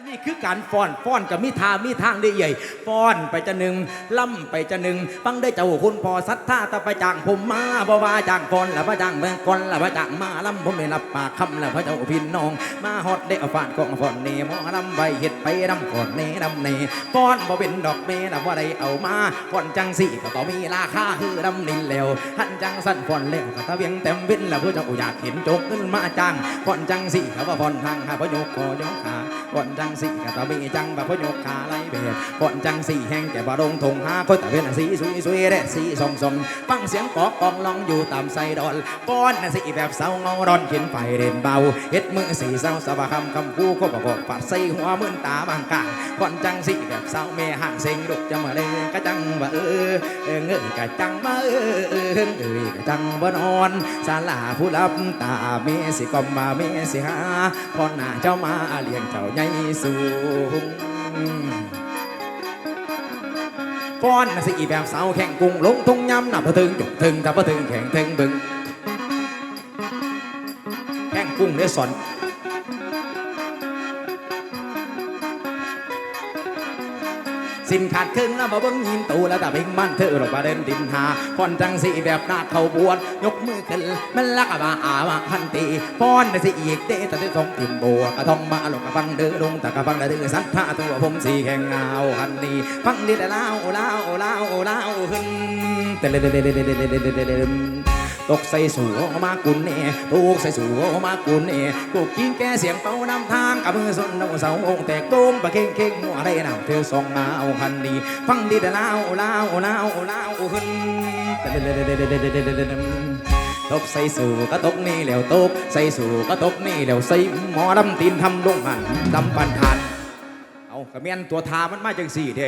อันนี้คือการฟ้อนฟ้อนกับมีทามีทางได้ใหญ่ฟ้อนไปจะหนึ่งล่ำไปจะหนึ่งฟังได้เจ้าคุณพอสัทธาตะไปจางผมมาบ่ว่าจางฟ้อนล้วพระจางเมืองกอนล้วพระจางมาล่ำผมไม่รับปากคำล้วพระเจ้าพี่น้อง มาฮอดได้เอาฟานกองฟ้อนเนหมอล่ำใบเห็ดไปรำก่อนเนรำเนฟ้อนบ่เป็นดอกเมนะว่าได้เอามาฟ้อนจังสี่ก็ต้องมีราคาคือรำนินแล้วหันจังสั้นฟ้อนแล้วก็ตะเวียงเต็มวินล้วพระเจ้าอยากเห็นจกขึ้นมาจ้างฟ้อนจังสี่เขาว่าฟ้อนทางหาพระโยกคอยกขาฟ้อนจังงสี่ก็ตะมีจังบ่พยกขาไล่เบียดฟ้อนจังสี่แห้งแต่บ่ลงทงหาก็ตะเวียนสีสุยสุยเด้สีส่องส่องฟังเสียงกอกกองลองอยู่ตามไซดอนฟ้อนน่ะสิแบบเสาเงาร้อนเข็นไฟเด่นเบาเฮ็ดมือสีเศร้าสบาคำคำคู่ก็บอกฟาดใส่หัวมื่นตาบางกางฟ้อนจังสี่แบบเสาแม่ห่างเซ็งดุกจะมาเด้กะจังบ่เออเออเงยกะจังมาเออเออเงยกะจังบ่นอนศาลาผู้รับตาเมสิกอมมาเมสิหาพอหน้าเจ้ามาเลี้ยงเจ้าใหญ่สูงฟ้อนน่ะสิอีแบบสาวแข่งกุ้งลงทุ่งยำนับถึงจุกถึงทับถึงแข่งถึงบึงแข่งกุ้งได้สอน สินขาดครึ่งแล้วมาเบิ้งยินตูแล้วแต่เบ่งมันเธอหรอกประเด็นดินหาฟอนจังสีแบบนาเขาบวชยกมือขึ้นมันลักอะบาอามาพันตีฟ้อนน่ะสิอีกเดแต่ที่สองทิมบัวกระทองมาลงกระฟังเดือลงแต่กระฟังเดือสัทธาตัวผมสีแข่งเงาหันนีฟังดีแต่เล่าเล่าเล่าเล่าขึ้นแต่เดเดเดเดเดเดเดเดเดเด ตกใส่สูอมากุนเน่ลูกใส่สูอมากุนเน่กูกินแก่เสียงเป่านำทางกับมือสนเอาเสาองแตกโดมปะเก่งเก่งหัวได้น้ำเธอสองมาเอาพันดีฟังดีแต่ลาวลาวลาวลาวขึ้นตกใส่สู่ก็ตกนี่แล้วตกใส่สู่ก็ตกนี่แล้วใส่หมอดำตีนทำลงหันดำปันทันเอากระเมียนตัวทามันมาจังสี่เด้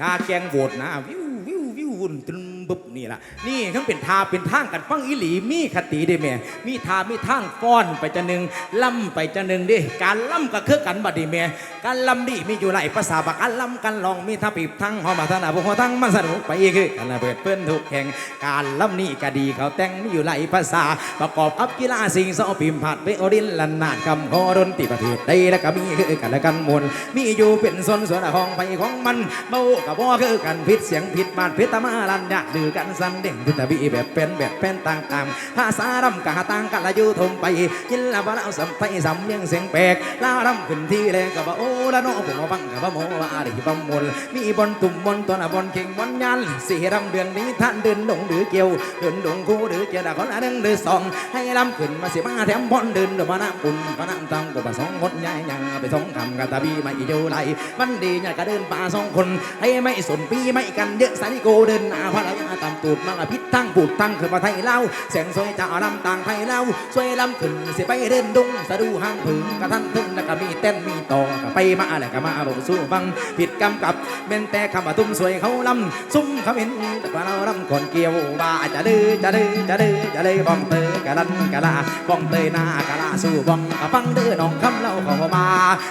ทาแกงโบดนะวิววิววิววุ่นตึ้ บึบนี่ล่ะ นี่ทั้งเป็นทาเป็นทางกันฟังอีหลี มีคติได้แม่มีทามีทางฟ้อนไปจะหนึ่งล่ำไปจะหนึ่งดิการล่ำก็คือกันบัดดีแม่การล่ำดีมีอยู่หลายภาษาบักการล่ำกันลองมีทั้งปีบทั้งหอมาทนาบุคทั้งมันสนุกไปคือกันเบิดเพื่อนทุกแห่งการล่ำนี่ก็ดีเขาแต่งมีอยู่หลายภาษา ประกอบกับกีฬาสิ่งสอพิมพ์ผัดเบโอดินลันนาดคำขอดนตรีประเทศใดและก็มีคือกันและกันมวลมีอยู่เป็นส่วนส่วนของไปของมันเบากับบ่คือกันผิดเสียงผิดบาดผิดตามาลันยากือกันสันเด้งพิตาบีแบบเป็นแบบเป็นต่างๆภาษารำกะต่างกันละอยู่ทมไปกินละบ่เอาสัมไปสำเนียงเสียงแปลกลารำขึ้นที่แรงกับว่าโอ้ละน้องผมมาฟังกับว่าโมว่าอะไรบ่มวลมีบนตุ่มบนตัวนะบนเข่งบนยันสี่รำเดือนนี้ท่านเดินดงหรือเกี่ยวเดินดงคู่หรือเกี่ยวดาคนละหนึ่งหรือสองให้ลำขึ้นมาสิมาแถมบอนเดินเดี๋ยวมาน้ำอุ่นมาน้ำตังกูมาสองคนยายยังไปสองคำกะตาบีไม่อยู่ไรวันดีเนี่ยก็เดินป่าสองคนให้ไม่สนปีไม่กันเยอะสานิโกเดินหน้าภรรยาตามตูดมากพิษทั้งปูดทั้งขึ้นมาไทยเล่าแสงสวยจะลำต่างไทยเล่าสวยลำขึ้นสิไปเดินดุงสะดูห้างผึ่งกระทันถึงแล้วก็มีเต้นมีต่อก็ไปมาแล้วก็มาบอกสู้ฟังผิดกำกับเม่นแต่คำว่าตุ้มสวยเขาลำซุ่มเขาเห็นแต่ว่าเราลำก่อนเกี่ยวว่าจะดื้อจะดื้อจะดื้อจะดื้อบ้องเตอกะลันกะลาบ้องเตยหน้ากะลาสู้บ้องกะฟังเด้อน้องคำเล่าเข้ามา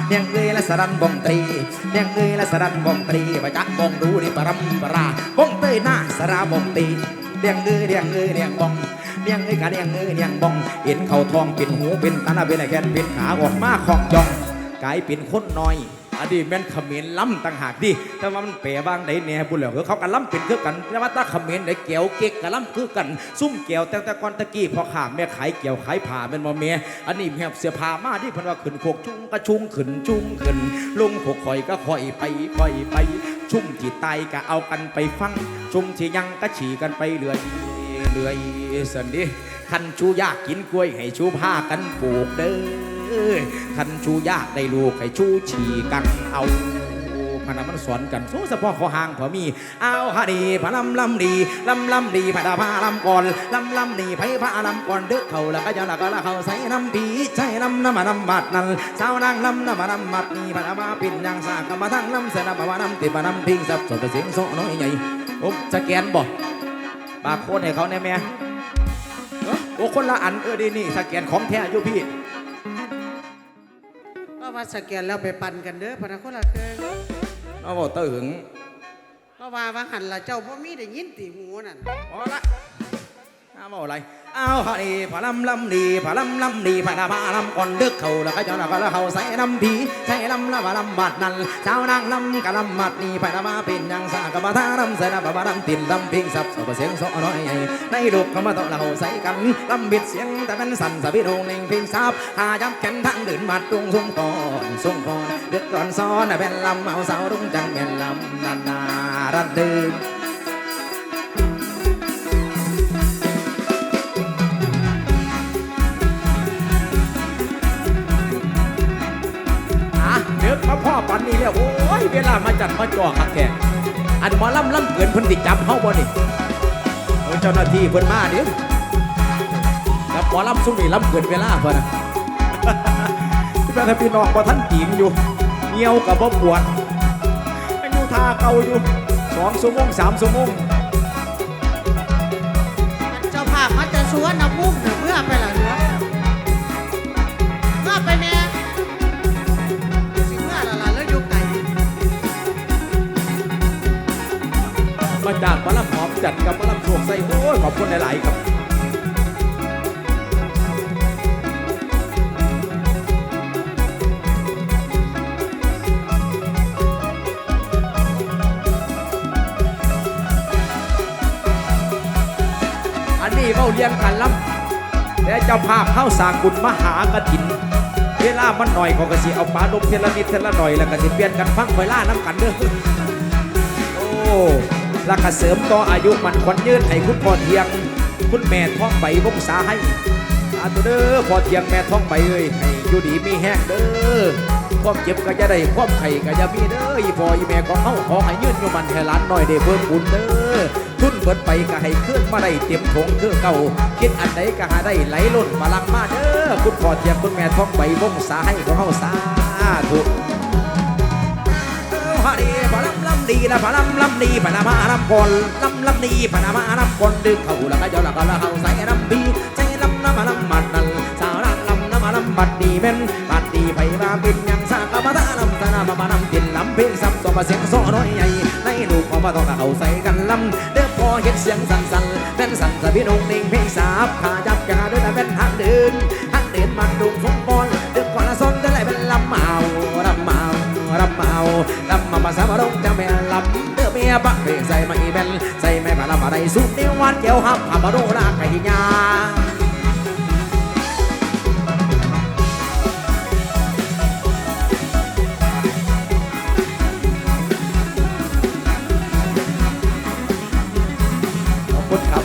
เนียงเอ้ยและสรันบ้องตรีเนียงเอ้ยและสรันบ้องตรีไปจักบ้องดูนี่ปรำปราบ้องเตยหน้าสราบ้องตีเดียงเอ้ยเดียงเอ้ยเดียงบองเดียงเอ้ยกะเดียงเอ้ยเดียงบองเห็นเขาทองเป็นหูเป็นตาเป็นไอ้แขนเป็นขาออกมาของจองกลายเป็นคนน้อย อันนี้แม่นเขมรล้ำต่างหากดิแต่ว่ามันเปรบางใดแน่บุญเหลือเขากันล้ำเป็นคือกันแต่ว่าถ้าเขมรได้เกี่ยวเก๊กกันล้ำคือกัน ซุ่มเกี่ยวแต่แต่ก่อนตะกี้พอขาแม่ขายเกี่ยวขายผ่าเป็นบ่แม่อันนี้แม่เสียผ้ามาที่พิ่นว่าขึ้นโคกชุ่งก็ชุ่งขึ้นชุ่งขึ้นลงโคกข่อยก็ข่อยไปข่อยไป ชุ่มที่ไตก็เอากันไปฟัง ชุ่มที่ยังก็ฉี่กันไปเรื่อยเรื่อยสันดิคันชูยากกินกล้วยให้ชูผ้ากันปลูกเด้อคัน ชูยากได้ลูกให้ชูฉี่กังเอาพนันมันสอนกันสู้เฉพาะขอห่างพอมีเอาฮะดีพะลำลำดีลำลำดีพะดาพาลำก่อนลำลำดีไผพาลำก่อนเด็กเขาล้วก็จะละก็ละเขาใส่น้ำผีใส่น้ำน้ำมาน้ำบัดนั่นสาวนางน้ำน้ำมาน้ำบัดนี่พะดามาปิ่นยังสากมาทั้งน้ำเสนาบมาน้ำติดมาน้ำพิงสับสดเสียงโซน้อยใหญ่โอ้สแกนบ่บาร์โค้ดให้เขาแน่แม่โอ้คนละอันเออดีนี่สแกนของแท้อยู่พี่ ว่าสแกนแล้วไปปั่นกันเด้อพะนักคนละเคยเอาบอกเตอหึงก็ว่าว่าหันละเจ้าพ่อมีได้ยินตีหูนั่น พอละหอ้าว เอาอะไรเอาฮะนี่ผาลำลำดีผาลำลำดีผาลำผาลำก่อนดึกเขาแล้วก็เจ้าหน้าก็แล้วเขาใส่ลำผีใส่ลำละผาลำบาดนั่นเจ้านางลำกะลำมัดนี่ผาลำมาเป็นยังสากะมาทาลำใส่ละผาลำตินลำพิงสับสบเสียงสอน้อยในลูกเขามาต่อเราใส่กันลำบิดเสียงแต่เป็นสั่นสะบิดโงเล่งพิงสับหายับแขนทั้งเดินมาตรงสุ่มก่อนสุ่มก่อนดือดร้อนซ้อนเป็นลำเอาสาวรุ่งจังเป็นลำนานารัดเดิน มาพ่อปันนี่แล้วโอ้ยเวลามาจัดมาจ่อคักแกอันหมอลำลำเกินเพิ่นติดจับเฮาบ่นี่เออเจ้าหน้าที่เพิ่นมาเดี๋ยวกับหมอลำสุ่มนี่ลำเกินเวลาเพิ่นน่ะที่แม่ทพี่น้องบ่ทันตีงอยู่เหี่ยวกับบ่ปวดยังอยู่ท่าเก่าอยู่สองชั่วโมงสามชั่วโมงมันเจ้าภาพมันจะสวนน้ำมุกเนี่ยเมื่อไปละเหลือเมื่อไปแน่ มาจากมอลำหอมจัดกับมอลำโชคใส่โอ้ยขอบคุณหลาย ๆ ครับอันนี้เว้าเลี้ยงกันล้ำแต่เจ้าภาพเข้าสางบุญมหากฐิน เวลามันหน่อยเขาก็สิเอาปลาดมเทละนิดเทละหน่อย แล้วก็สิเปลี่ยนกันฟังเวลาน้ำกันเด้อโอ้ แล้วก็เสริมต่ออายุมันควันยืนให้คุณพ่อเทียง คุณแม่ท้องใบวงศาให้อาตุเด้อพ่อเทียงแม่ท้องใบเอ้ยให้อยู่ดีมีแห้งเด้อความเจ็บก็จะได้ความไข่ก็จะมีเด้ออีพ่ออีแม่ของเฮาขอให้ยืนอยู่มันให้หลานน้อยได้เพิ่มบุญเด้อทุนเบิดไปก็ให้ขึ้นมาได้เต็มถงเครื่องเก่า คิดอันใดก็หาได้ไหลล้นมาลังมาเด้อคุณพ่อเทียงคุณแม่ท้องใบวงศาให้ของเฮาสาธุพาดีพาลำลำ ดีละพาลำลำดีพานามาลำกลลำลำดีพานามาลำกลดึงเขาละก็ยอละก็ละเขาใส่ลำบีใส่ลำน้ำมาลำมัดนั่นสาวนั่งลำน้ำมาลำบัดดีเป็นบัดดีไปมาเป็นยังสากมาตาลำตานามาลำกินลำเพลงซ้ำสมเสียงโซ่น้อยใหญ่ในลูกออกมาต้องเขาใส่กันลำเด้อพอเห็นเสียงสั่นสั่นเป็นสั่นสะพี่นงนิ่งเพลงสาบขาจับกาด้วยแต่เป็นทางเดินทางเดิน ยปะเพลงใส่ไม่แบนใส่ไม่มาลำอะไรสุดในวันเกี่ยวหับพามาโรลากไก่ยาขอบคุณครับ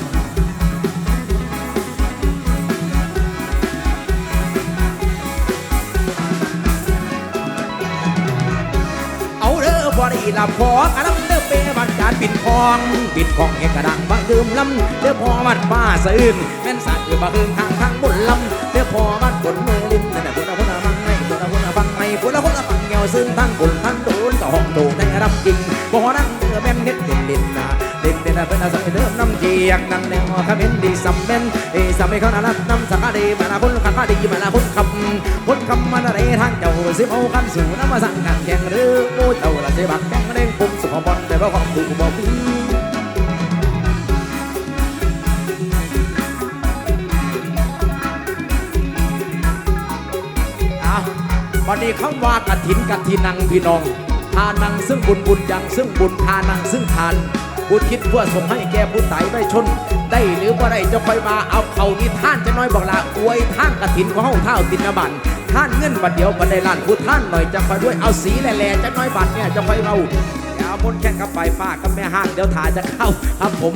เอาเด้อพอดีละพอ นการปิดคองปิดคองเอกระดังบังดื่มลำเด้อพอวัดฟ้าสะอื้นแม่นสัตว์คือบังหึงทางทางบุญลำเด้อพอวัดบนมือลิ้นนั่นแหละพุทธพุทธฟังไม่พุทธพุทธฟังไม่พุทธพุทธฟังเหี่ยวซึ่งทั้งบุญทั้งโดนต่อห้องโดได้รับจริงบ่นั่งเด้อแม่นเฮ็ดเด่นเด่นนะเด่นเด่นเป็นอาศัยเดิมน้ำเจียงนั่งแนวขมิ้นดีสัมเมนเอสัมไม่เขานารัตน้ำสักดีมานาคุณขันมาดีมานาคุณคำคุณคำมานาเรทางเจ้าสิบเอากันสู่น้ำมาสั่งกันแข่งหรือโอ้เจ้าละเสบักแข่งเร่งปุ่มสุขบอลแต่ว่าความถูกบอก วันนี้คำว่ากฐินกฐินังพี่น้อง ทานังซึ่งบุญบุญยังซึ่งบุญทานังซึ่งทาน บุญคิดเพื่อส่งให้แก่ผู้ตายไม่ชน ได้หรือว่าได้จะคอยมาเอาเขานี่ท่านจะน้อยบอกลาอวยท่านกฐินของเฮาเท่าตินบันท่านเงินบัดเดียวบัดได้ล้านผู้ท่านหน่อยจะคอยด้วยเอาสีแหล่ๆจะน้อยบัดเนี่ยจะคอยเราเอาบนแข่กับไฟฟ้ากับแม่ห้างเดี๋ยวถ่าจะเข้าครับผม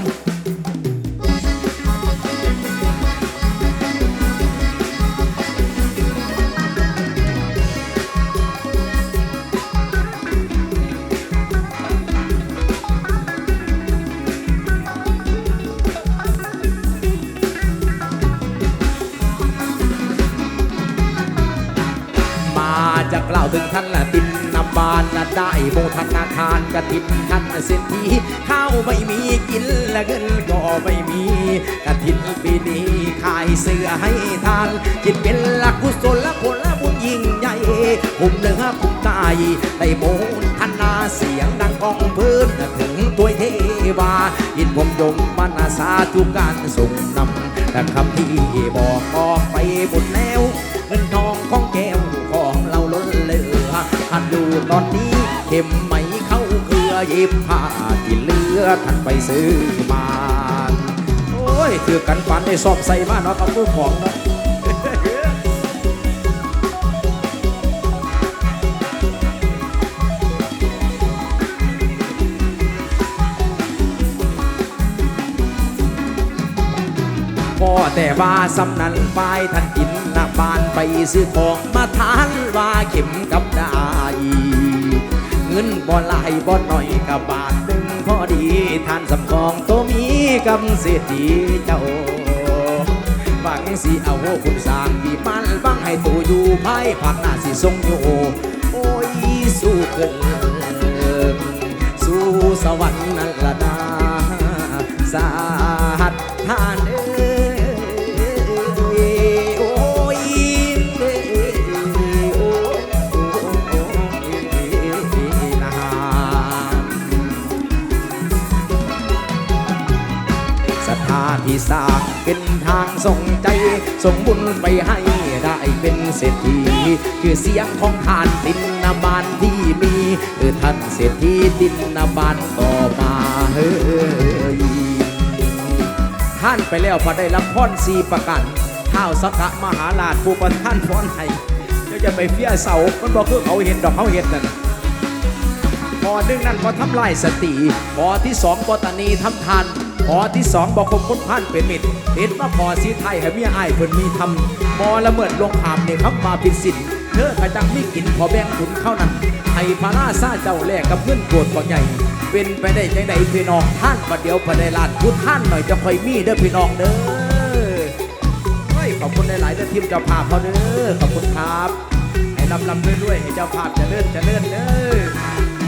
านละได้โมทนาทานกระถินท่านเศรษฐีข้าวไม่มีกินและเงินก็ไม่มีกระถินปีนี้ขายเสื้อให้ทานจิตเป็นหลักกุศลและผลบุญยิ่งใหญ่คุมเนื้อคุมตายได้โมทนาเสียงดังกองพื้นถึงตัวเทวายินผมยมมานาสาธุกการส่งนำแต่คำที่บอกออกไปหมดแล้วเงินทองของแก หัดดูตอนนี้เข็มไหมเข้าเครือย็บผ้าที่เหลือท่านไปซื้อมาโอ้ยถือกันฟันได้สอบใส่มาเนาะกับผู้ของเนาะพ่อแต่ว่าสำนันไปท่านกินนาบานไปซื้อของมาทานว่าเข็ม บ่ลายบ่หน่อยกับบาทหนึ่งพอดีท่านสำคองตัวมีกำเสียดีเจ้าบังสิเอาคุณสร้างดีมันบังให้ตัวอยู่ภายภาคหน้าสิทรงอยู่โอ้ยสู้เกินสู้สวรรค์นั่นละนะ เป็นทางส่งใจ ส่งบุญไปให้ได้เป็นเศรษฐีคือเสียงของทานดินนาบานที่มีคือท่านเศรษฐีดินนาบานต่อมาเฮ้ยท่านไปแล้วพอได้รับพรสีประกันท้าวสกะมหาราชผู้ประท่านพรให้เดี๋ยวจะไปเฟี้ยเสามันบอกคือเขาเห็นดอกเขาเห็นนั่นพอหนึ่งนั่นพอทำลายสติพอที่สองบตานีทำทาน อที่สองบอกคมพ้นพันเป็นมิตรเห็นว่าพอสีไทยให้เมียไอ้เพิ่นมีทำพอละเมิดลงขามเนี่ยครับมาผิดสินเธอกระจังมีกินพอแบ่งขุนเข้านั้นให้พระราชาเจ้าแลกกับเงินโกรธบ่ใหญ่เป็นไปได้จังไดพี่น้องท่านประเดี๋ยวประเดี๋ยวลานพุทท่านหน่อยจะคอยมีเด้อพี่น้องเด้อเฮ้ขอบคุณหลายๆเด้อทีมเจ้าภาพเขาเด้อขอบคุณครับให้ลำลำด้วยๆให้เจ้าภาพจะเลื่อนจะเลื่อนเด้อ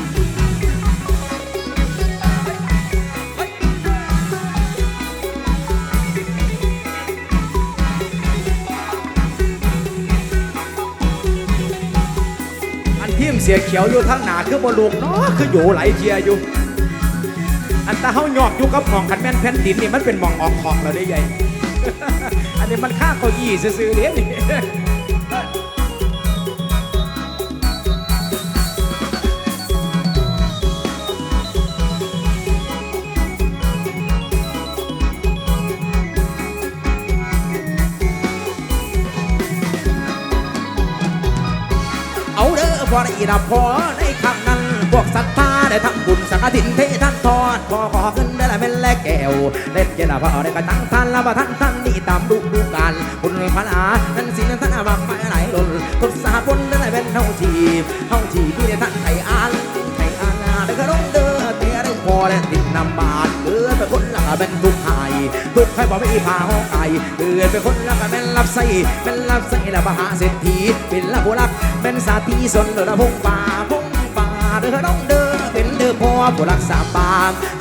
ทีมเสียเขียวอยู่ทั้งหนาคือบอลูกเนาะคืออยู่ไหลเทียอยู่ อันตาเฮาหยอกอยู่กับหมองขันแม่นแผ่นดินนี่มันเป็นหมองออกของเราได้ใหญ่อันนี้มันค่าเก้าอี้ซื้อๆเด้นี่ อพอได้รับพอในคำนั้น พวกศรัทธาได้ทำบุญสังฆทินเทท่านทอดพอขอขึ้นได้ละเป็นแลกแก้วเล่นเจนาพอได้กระตั้งท่านละว่าท่านท่านนี่ตามดูดูการบุญพระอานั้นสินั้นท่านบักไม่ไหลหล่นทุกสาบนได้เป็นเท่าทีเท่าทีพี่ได้ท่านไทยอ่านไทยอ่านได้กร้องเด้อเตี้ยได้พอได้ติดนำบาทเออเป็นคนละเป็นทุก ข์หายทุกใครบอกไม่พาห้องไก่เออเป็นคนละก็เป็นรับใส่เป็นรับใส่ละมหาเศรษฐีเป็นละผู้รักเป็นสาธีสนเด้อพงป่าพงป่าเด้อน้องเด้อเป็นเด้อพ่อผู้รักษาป่า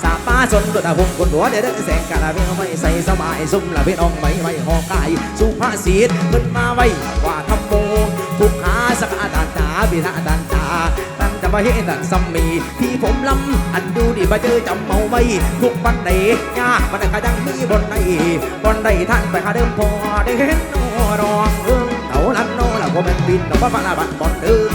สาป่าสนเด้อพงคนหัวเด้อดแสงกะละเพียงไม่ใส่สบายซุ่มละพี่น้องไม่ไม่ห้องไก่สุภาษิตขึ้นมาไว้ว่าทำโมทุกขาสักอาดานตาบิธาดานตา จะมาเห็นดันซัมมีที่ผมลำอันดูดิมาเจอจำเมาไว้ทุกบันไดยากบันก็ยังมีบนใดบนใดท่านไปหาเดิมพอได้เห็นโนรองเอิงเต่าลันโนละก็เป็นบินดอกว่าพระบัตบอนเดิม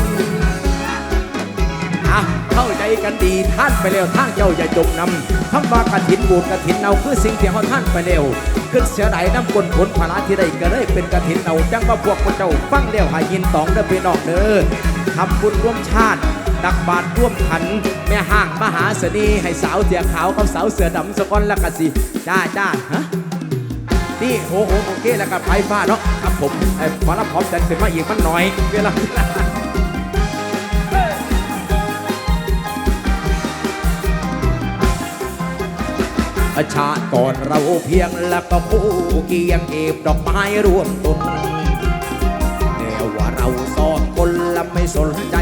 อะเข้าใจกันดีท่านไปแล้วทางเจ้าอย่าจมนำคำว่ากระถินบูดกระถินเอาคือสิ่งที่เขาท่านไปแล้วขึ้นเสียดายน้ำกลผลพลาที่ได้ก็เลยเป็นกระถินเอาจังว่าพวกพระเจ้าฟังแล้วหายินตองเด้อพี่น้องเด้อทำบุญร่วมชาติ ตักบาตรร่วมขัน แม่ห้างมหาเสน่ห์ให้สาวเสียขาวกับสาวเสือดำสกอนละกะสิจ้าจ้าฮะนี่โอ้โหโอเคแล้วก็ไฟฟ้าเนาะครับผมไอ้พอรับพร้อมแต่เป็นมาอีกมันหน่อยเวลาชาติก่อนเราเพียงแล้วก็ผู้เกียงเก็บดอกไม้รวมต้น สนใจ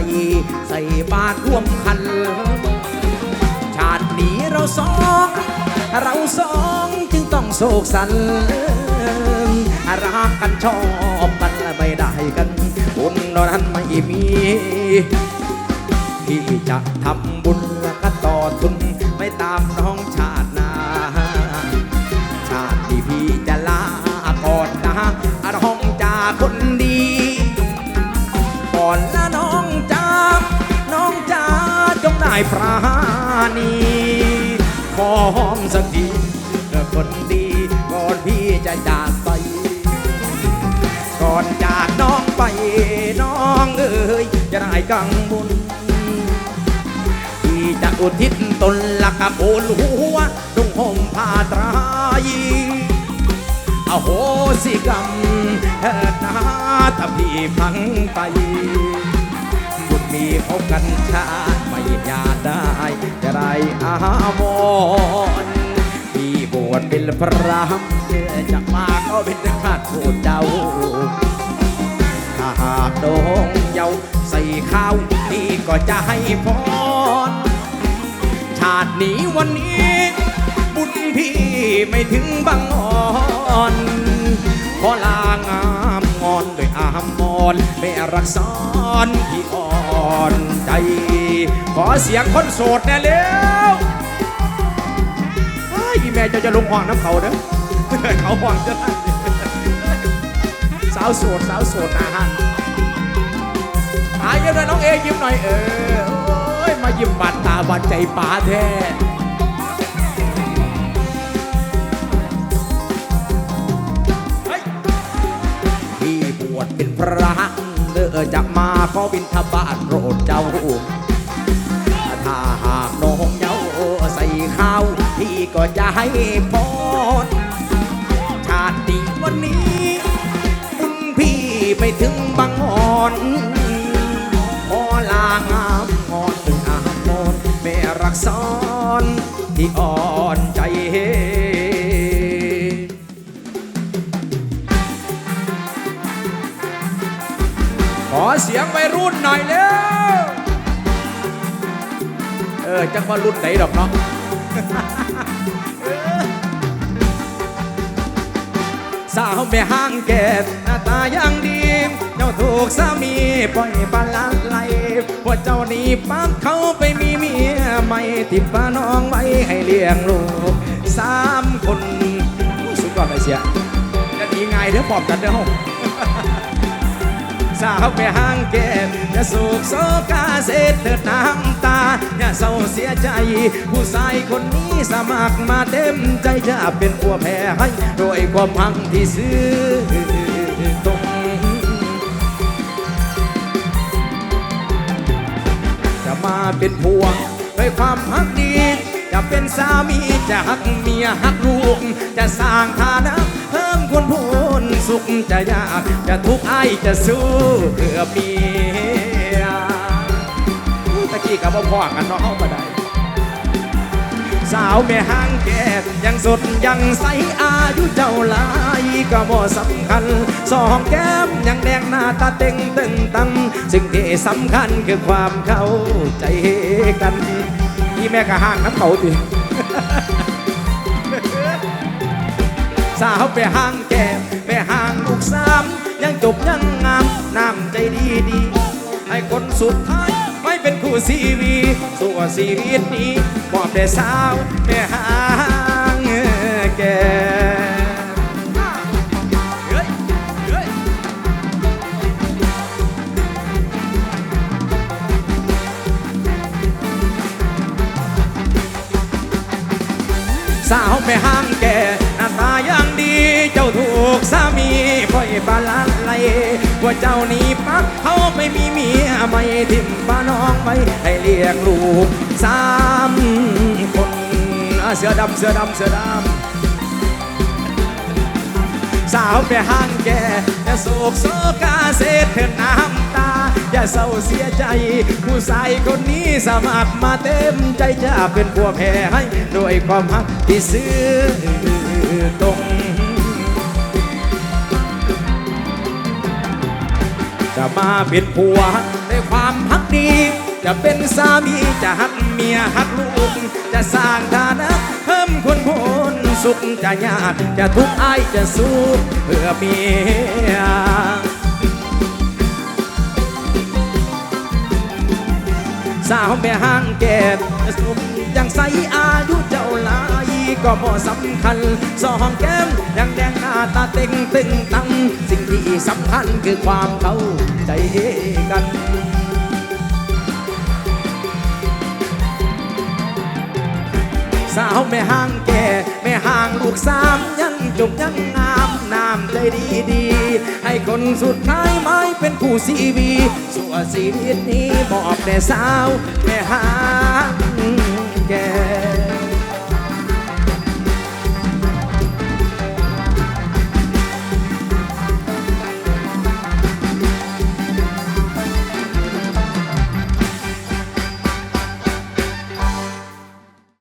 ใส่บาตรร่วมคัน ชาตินี้เราสอง เราสองจึงต้องโศกสันรักกันชอบกันและไม่ได้กันบุญนั้นไม่มีที่จะทำบุญและก็ต่อทุนไม่ตามน้องชาติายปราณีขอหอมสักทีเธอคนดีก่อนพี่จะจากไป ก่อนจากน้องไปน้องเอ๋ยจะได้กังวลที่จะอุทิศตนละกับโอนหัวดงห่มผ้าไตรายอโหสิกรรมเถิดนาถ้าพี่พังไปบุญมีพบกันชาติ อยาได้ได้อาวรณ์มีบวชเป็นพระเมื่อจะมาก็เป็นขาดโทษเจ้าถ้าหากโดงเยาใส่ข้าวนี่ก็จะให้พรชาตินี้วันนี้บุญพี่ไม่ถึงบางอ่อนขอลางามงอนด้วยอามมอนไม่รักซ้อนที่ อ่อนใจ ขอเสียงคนโสดแน่เร็วไอ้แม่เจะจะลงห่วงน้ำเขาเด้อเขาห่วงจะได้สาวโสดสาวโสดนะฮะตายยิ้มหน่อยน้องเอยิ้มหน่อยเออยมายิ้มบาดตาบาดใจป๋าแท้ที่บวชเป็นพระ จะมาขอบินทบาทโปรดเจ้า ถ้าหากน้องเย้าใส่ข้าวพี่ก็จะให้พรชาติวันนี้บุญพี่ไม่ถึงบางอ่อนขอลางามงอนถึงอามอนแม่รักซ้อนที่อ่อน เสียงวัยรุ่นหน่อยเร็ว เออ จังว่ารุ่นไหนดอกเนาะสาวแม่ห้างแก่หน้าตายังดี เจ้าถูกสามีปล่อยปลาละไหลว่าเจ้านี่ปักเขาไปมีเมียใหม่ติดป้าน้องไว้ให้เลี้ยงลูกสามคนสุดยอดเลยเสียจะดีไงเดี๋ยวปอบกันเด้อ สาวไปห้างแก้มอย่าโศกโศกาเสดเถิดน้ำตา อย่าเศร้าเสียใจ ผู้ชายคนนี้สมัครมาเต็มใจจะเป็นผัวแพ้ให้โดยความพังที่ซื้อตรงจะมาเป็นผัวด้วยความฮักดี จะเป็นสามีจะหักเมียหักลูก จะสร้างฐานะ คนพูนสุขจะยากจะทุกข์ไอจะสู้เพื่อเมียตะกี้กับพ่อกันเนาะเอามาได้สาวแม่ห้างแก่ยังสดยังใสอายุเจ้าลายก็บ่สำคัญ สองแก้มยังแดงหน้าตาเต็งตึงตังสิ่งที่สำคัญคือความเข้าใจกันนี่แม่ก็ห้างน้ำเขาติ สาวไปห้างแก้มไปห้างลูกสามยังจบยังงามน้ำใจดีดีให้คนสุดท้ายไม่เป็นคู่ชีวีสู่ชีวิตนี้มอบแต่สาวไปห้างแก้มเฮ้ยเฮ้ยสาวแม่ห้างแก่ จ้าถูกสามีปล่อยปลาละไหลว่าเจ้านี่ปักเขาไม่มีเมียไม่ทิมป้าน้องไว้ให้เลี้ยงลูกสามคนเสือดำเสือดำเสือดำสาวไปห้างแก่อย่าโศกโศกาเสดเถิดน้ำตา อย่าเศร้าเสียใจ ผู้ชายคนนี้สมัครมาเต็มใจจะเป็นผัวแพ้ให้ด้วยความฮักที่ซื้อตรง จะมาเป็นผัวด้วยความฮักดี จะเป็นสามีจะหักเมียหักลูก จะสร้างฐานะเพิ่มคนพนสุขจะยากจะทุกข์อายจะสู้เพื่อเมียสาวแม่ห้างแก่สุมยังใสอายุ ก็บ่สำคัญสองแก้มยังแดงหน้าตาเต็งตึงตัง สิ่งที่สำคัญคือความเข้าใจกันสาวแม่ห้างแก่ แม่ห้างลูกสามยังจบยังงามน้ำใจดีดี ให้คนสุดท้ายไม่เป็นคู่ซีวีสัวชีนี้มอบแด่สาว แม่ห้าง